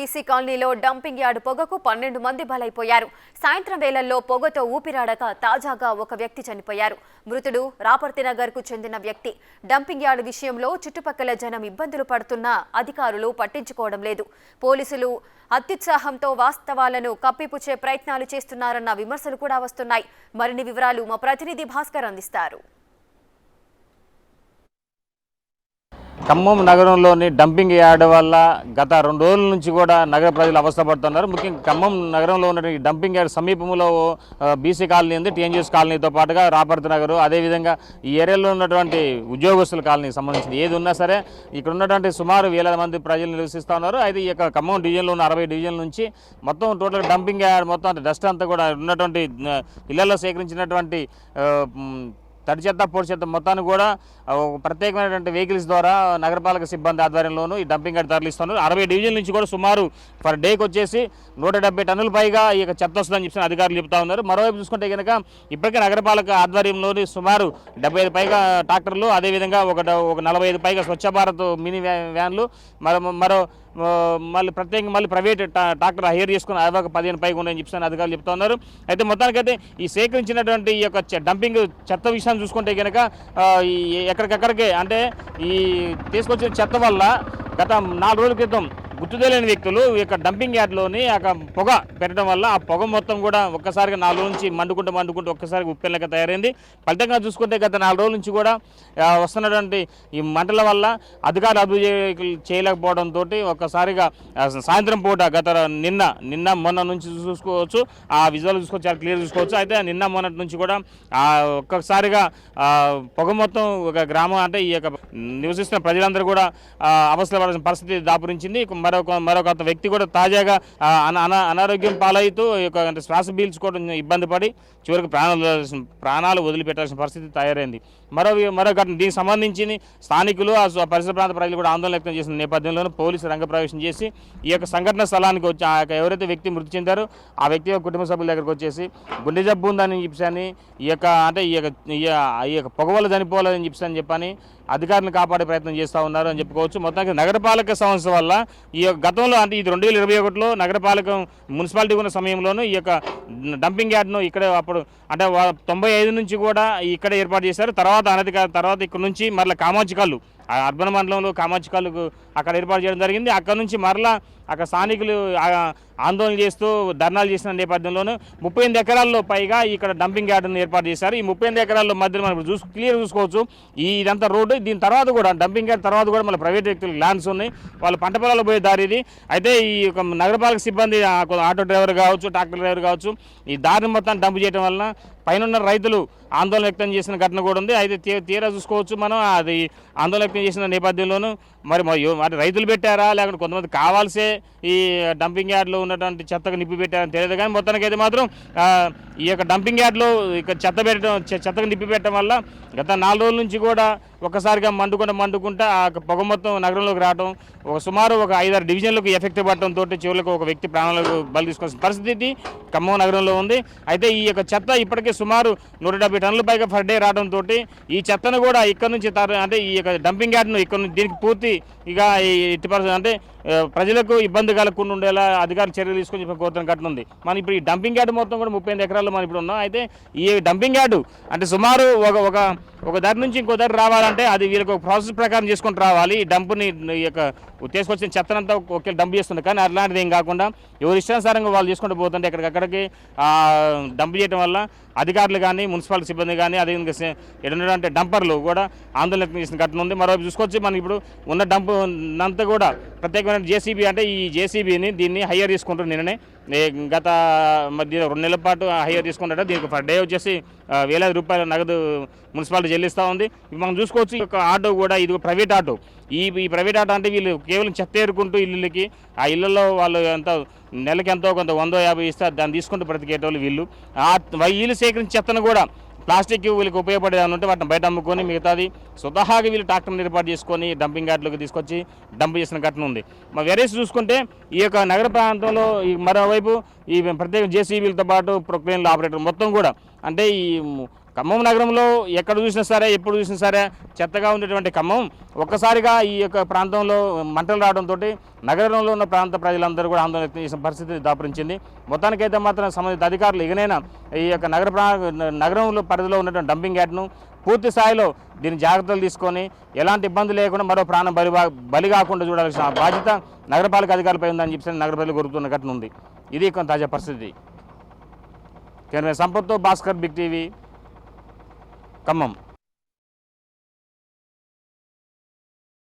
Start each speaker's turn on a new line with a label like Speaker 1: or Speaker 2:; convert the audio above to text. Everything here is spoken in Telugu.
Speaker 1: పీసీ కాలనీలో డంపింగ్ యార్డ్ పొగకు పన్నెండు మంది బలైపోయారు. సాయంత్రం వేళల్లో పొగతో ఊపిరాడక తాజాగా ఒక వ్యక్తి చనిపోయారు. మృతుడు రాపర్తినగర్కు చెందిన వ్యక్తి. డంపింగ్ యార్డ్ విషయంలో చుట్టుపక్కల జనం ఇబ్బందులు పడుతున్నా అధికారులు పట్టించుకోవడం లేదు. పోలీసులు అత్యుత్సాహంతో వాస్తవాలను కప్పిపుచ్చే ప్రయత్నాలు చేస్తున్నారన్న విమర్శలు కూడా వస్తున్నాయి. మరిన్ని వివరాలు మా ప్రతినిధి భాస్కర్ అందిస్తారు.
Speaker 2: ఖమ్మం నగరంలోని డంపింగ్ యార్డ్ వల్ల గత రెండు రోజుల నుంచి కూడా నగర ప్రజలు అవస్థపడుతున్నారు ముఖ్యంగా ఖమ్మం నగరంలో ఉన్న డంపింగ్ యార్డ్ సమీపంలో బీసీ కాలనీ ఉంది టీఎన్జీఎస్ కాలనీతో పాటుగా రాపర్తి నగరు. అదేవిధంగా ఈ ఏరియాలో ఉన్నటువంటి ఉద్యోగస్తుల కాలనీకి సంబంధించింది ఏది ఉన్నా సరే ఇక్కడ ఉన్నటువంటి సుమారు వేల మంది ప్రజలు నివసిస్తూ ఉన్నారు. అయితే ఈ యొక్క ఖమ్మం డివిజన్లో ఉన్న అరవై డివిజన్ల నుంచి మొత్తం టోటల్ డంపింగ్ యార్డ్ మొత్తం డస్ట్ అంతా కూడా ఉన్నటువంటి ఇళ్ళలో సేకరించినటువంటి తడి చెత్త పొడి చెత్త మొత్తాన్ని కూడా ఒక ప్రత్యేకమైనటువంటి వెహికల్స్ ద్వారా నగరపాలక సిబ్బంది ఆధ్వర్యంలోనూ ఈ డంపింగ్ యార్డ్ తరలిస్తున్నారు అరవై డివిజన్ల నుంచి కూడా సుమారు పర్ డేకి వచ్చేసి నూట డెబ్బై టన్నుల పైగా ఈ యొక్క చెత్త వస్తుందని చెప్పి అధికారులు చెప్తా ఉన్నారు. మరోవైపు చూసుకుంటే కనుక ఇప్పటికే నగరపాలక ఆధ్వర్యంలోని సుమారు డెబ్బై ఐదు పైగా ట్రాక్టర్లు అదేవిధంగా ఒక ఒక నలభై ఐదు పైగా స్వచ్ఛ భారత్ మినీ వ్యాన్లు మరో మరో మళ్ళీ ప్రత్యేకంగా మళ్ళీ ప్రైవేట్ ట్రాక్టర్ హైర్ చేసుకుని అవి ఒక పదిహేను పైగా ఉన్నాయని చెప్పి అధికారులు చెప్తా ఉన్నారు. అయితే మొత్తానికైతే ఈ సేకరించినటువంటి ఈ యొక్క చె- డంపింగ్ చెత్త విషయాన్ని చూసుకుంటే కనుక ఈ ఎక్కడికెక్కడికే అంటే ఈ తీసుకొచ్చిన చెత్త వల్ల గత నాలుగు రోజుల క్రితం గుర్తు తెలియని వ్యక్తులు ఈ యొక్క డంపింగ్ యార్డ్లోని ఆ పొగ పెట్టడం వల్ల ఆ పొగ మొత్తం కూడా ఒక్కసారిగా నాలుగు నుంచి మండుకుంటూ మండుకుంటూ ఒక్కసారి ఉప్పెళ్ళక తయారైంది. ఫలితంగా చూసుకుంటే గత నాలుగు రోజుల నుంచి కూడా వస్తున్నటువంటి ఈ మంటల వల్ల అధికారులు అభివృద్ధి చేయలేకపోవడంతో ఒక్కసారిగా సాయంత్రం పూట గత నిన్న నిన్న మొన్న నుంచి చూసుకోవచ్చు ఆ విజువల్ చూసుకోవచ్చు చాలా క్లియర్ చూసుకోవచ్చు. అయితే నిన్న మొన్నటి నుంచి కూడా ఆ, ఒక్కసారిగా పొగ మొత్తం ఒక గ్రామం అంటే ఈ యొక్క నివసిస్తున్న ప్రజలందరూ కూడా ఆ, పరిస్థితి దాపురించింది. మరొక మరొక వ్యక్తి కూడా తాజాగా అన- అన- అనారోగ్యం పాలవుతూ యొక్క అంటే శ్వాస పీల్చుకోవడం ఇబ్బంది పడి చివరికి ప్రాణాలు ప్రాణాలు వదిలిపెట్టాల్సిన పరిస్థితి తయారైంది. మరో మరో ఘటన దీనికి సంబంధించి స్థానికులు ఆ పరిసర ప్రాంత ప్రజలు కూడా ఆందోళన వ్యక్తం చేసిన నేపథ్యంలోనూ పోలీసు రంగప్రవేశం చేసి ఈ యొక్క సంఘటన స్థలానికి వచ్చి ఆ యొక్క ఎవరైతే వ్యక్తి మృతి చెందారో ఆ వ్యక్తి యొక్క కుటుంబ సభ్యుల దగ్గరకు వచ్చేసి గుండె జబ్బు ఉందని చెప్పని ఈ యొక్క అంటే ఈ యొక్క ఈ యొక్క- ఈ యొక్క చనిపోవాలని చెప్పి అని చెప్పని అధికారులను కాపాడే ప్రయత్నం చేస్తూ ఉన్నారు అని చెప్పుకోవచ్చు. మొత్తానికి నగరపాలక సంస్థ వల్ల ఈ యొక్క గతంలో అంటే ఇది రెండు వేల ఇరవై ఒకటిలో నగరపాలక మున్సిపాలిటీ ఉన్న సమయంలోనూ ఈ యొక్క డంపింగ్ యార్డ్ను ఇక్కడ అప్పుడు అంటే తొంభై ఐదు నుంచి కూడా ఇక్కడ ఏర్పాటు చేశారు. తర్వాత అనధికార తర్వాత ఇక్కడ నుంచి మరలా కామాచికల్లు ఆ అర్బన్ మండలంలో కామాచికల్లుకు అక్కడ ఏర్పాటు చేయడం జరిగింది. అక్కడ నుంచి మరలా అక్కడ స్థానికులు ఆందోళన చేస్తూ ధర్నాలు చేసిన నేపథ్యంలోనూ ముప్పై ఎనిమిది ఎకరాల్లో పైగా ఇక్కడ డంపింగ్ యార్డును ఏర్పాటు చేశారు. ఈ ముప్పై ఎనిమిది ఎకరాల్లో మధ్యలో మనం చూసు క్లియర్ చూసుకోవచ్చు. ఈ ఇదంతా రోడ్డు దీని తర్వాత కూడా డంపింగ్ యార్డ్ తర్వాత కూడా మళ్ళీ ప్రైవేట్ వ్యక్తులకు ల్యాండ్స్ ఉన్నాయి. వాళ్ళు పంట పొలాలు పోయే దారి ఇది. అయితే ఈ యొక్క నగరపాలక సిబ్బంది ఆటో డ్రైవర్ కావచ్చు ట్రాక్టర్ డ్రైవర్ కావచ్చు ఈ దారిని మొత్తం డంప్ చేయడం వలన పైన రైతులు ఆందోళన వ్యక్తం చేసిన ఘటన కూడా ఉంది. అయితే తీ- తీరా చూసుకోవచ్చు మనం. అది ఆందోళన వ్యక్తం చేసిన నేపథ్యంలోనూ మరి మరి రైతులు పెట్టారా? లేకుంటే కొంతమంది కావాల్సే ఈ డంపింగ్ యార్డ్లో ఉన్నటువంటి చెత్తకు నిప్పి పెట్టారని తెలియదు కానీ మొత్తానికి అయితే మాత్రం ఈ యొక్క డంపింగ్ యార్డ్లో ఇక చెత్త పెట్టడం చెత్తకు నిప్పి పెట్టడం వల్ల గత నాలుగు రోజుల నుంచి కూడా ఒక్కసారిగా మండుకుంటూ మండుకుంటా ఆ యొక్క పొగ మొత్తం నగరంలోకి రావడం ఒక సుమారు ఒక ఐదారు డివిజన్లకు ఎఫెక్ట్ పడటంతో చివరికి ఒక వ్యక్తి ప్రాణాలకు బలి తీసుకోవాల్సిన పరిస్థితి ఖమ్మం నగరంలో ఉంది. అయితే ఈ యొక్క చెత్త ఇప్పటికే సుమారు నూట డెబ్బై టన్నుల పైగా పర్ డే రావడంతో ఈ చెత్తను కూడా ఇక్కడ నుంచి అంటే ఈ యొక్క డంపింగ్ యార్డ్ను ఇక్కడ నుంచి దీనికి పూర్తి ఇక ఈ ఎట్టి అంటే ప్రజలకు ఇబ్బంది కలగకుండా ఉండేలా అధికారులు చర్యలు తీసుకొని చెప్పి కోరుతున్న ఘటన ఉంది. మనం ఇప్పుడు ఈ డంపింగ్ యార్డ్ మొత్తం కూడా ముప్పై ఐదు ఎకరాల్లో మనం ఇప్పుడు ఉన్నాం. అయితే ఈ డంపింగ్ యార్డు అంటే సుమారు ఒక ఒక ఒక దారి నుంచి ఇంకో దారి అంటే అది వీళ్ళకి ఒక ప్రాసెస్ ప్రకారం చేసుకుంటూ రావాలి. ఈ డంప్ని ఈ యొక్క తీసుకొచ్చిన చెత్తనంతా ఒకే డంప్ చేస్తుంది. కానీ అట్లాంటిది ఏం కాకుండా ఎవరి ఇష్టానుసారంగా వాళ్ళు చేసుకుంటూ పోతుంటే ఎక్కడికక్కడికి డంప్ చేయడం వల్ల అధికారులు కానీ మున్సిపాలిటీ సిబ్బంది కానీ అదేవిధంగా సే- డంపర్లు కూడా ఆందోళన వ్యక్తం చేసిన ఘటన ఉంది. మరోవైపు చూసుకొచ్చి మనం ఇప్పుడు ఉన్న డంప్ అంతా కూడా ప్రత్యేకమైన జేసీబీ అంటే ఈ జేసీబీని దీన్ని హయ్యర్ తీసుకుంటారు నిన్ననే. గత మధ్య రెండు నెలల పాటు హయ్యర్ తీసుకుంటారు. దీనికి పర్ డే వచ్చేసి వేలాది రూపాయల నగదు మున్సిపాలిటీ చెల్లిస్తూ ఉంది. మనం చూసుకోవచ్చు ఈ యొక్క ఆటో కూడా ఇది ఒక ప్రైవేట్ ఆటో. ఈ ఈ ప్రైవేట్ ఆటో అంటే వీళ్ళు కేవలం చెత్త ఏరుకుంటూ ఇల్లులకి ఆ ఇళ్ళల్లో వాళ్ళు అంతా నెలకి ఎంతో కొంత వందో యాభై ఇస్తే దాన్ని తీసుకుంటూ బ్రతికేటోళ్ళు వీళ్ళు. ఆ వీళ్ళు సేకరించిన చెత్తను కూడా ప్లాస్టిక్ వీళ్ళకి ఉపయోగపడేది ఉంటే వాటిని బయట అమ్ముకొని మిగతాది స్వతహాగా వీళ్ళు ట్రాక్టర్ని ఏర్పాటు చేసుకొని డంపింగ్ యార్డ్లోకి తీసుకొచ్చి డంప్ చేసిన ఘటన ఉంది. మా వెరేస్ చూసుకుంటే ఈ యొక్క నగర ప్రాంతంలో ఈ మరోవైపు ఈ ప్రత్యేక జేసీబీలతో పాటు ప్రొక్లైన్ల ఆపరేటర్ మొత్తం కూడా అంటే ఈ ఖమ్మం నగరంలో ఎక్కడ చూసినా సరే ఎప్పుడు చూసినా సరే చెత్తగా ఉండేటువంటి ఖమ్మం. ఒక్కసారిగా ఈ యొక్క ప్రాంతంలో మంటలు రావడంతో నగరంలో ఉన్న ప్రాంత ప్రజలందరూ కూడా ఆందోళన చేసిన పరిస్థితి దాపురించింది. మొత్తానికైతే మాత్రం సంబంధిత అధికారులు ఇకనైనా ఈ యొక్క నగర ప్రా నగరంలో పరిధిలో ఉన్నటువంటి డంపింగ్ యార్డ్ను పూర్తి స్థాయిలో దీని జాగ్రత్తలు తీసుకొని ఎలాంటి ఇబ్బంది లేకుండా మరో ప్రాణం బలి బలి కాకుండా చూడాల్సిన బాధ్యత నగరపాలక అధికారులపై ఉందని చెప్పి నగర ప్రజలు కోరుతున్న ఘటన ఉంది. ఇది కొంత తాజా పరిస్థితి. కెమెరా సంపత్తో భాస్కర్ బిగ్ టీవీ. ఖమ్మం